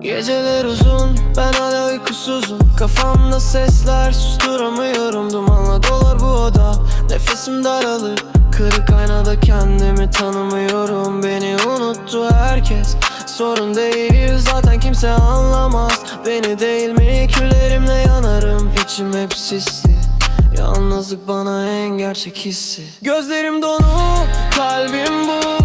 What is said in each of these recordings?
Geceler uzun ben hala uykusuzum. Kafamda sesler susturamıyorum. Dumanla dolar bu oda. Nefesim daralır. Kırık aynada kendimi tanımıyorum. Beni unuttu herkes. Sorun değil zaten kimse anlamaz. Beni değil mi küllerimle yanarım. İçim hep sisli. Yalnızlık bana en gerçek hissi. Gözlerim donuk, kalbim buz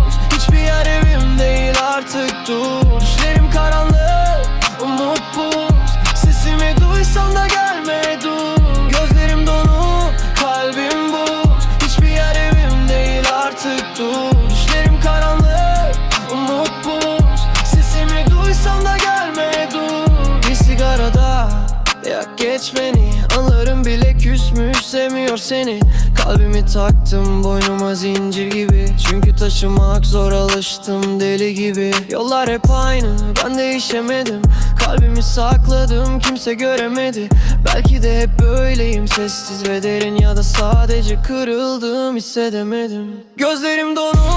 küsmüş sevmiyor seni. Kalbimi taktım boynuma zincir gibi. Çünkü taşımak zor alıştım deli gibi. Yollar hep aynı ben değişemedim. Kalbimi sakladım kimse göremedi. Belki de hep böyleyim sessiz ve derin Ya da sadece kırıldım hissedemedim. Gözlerim donuk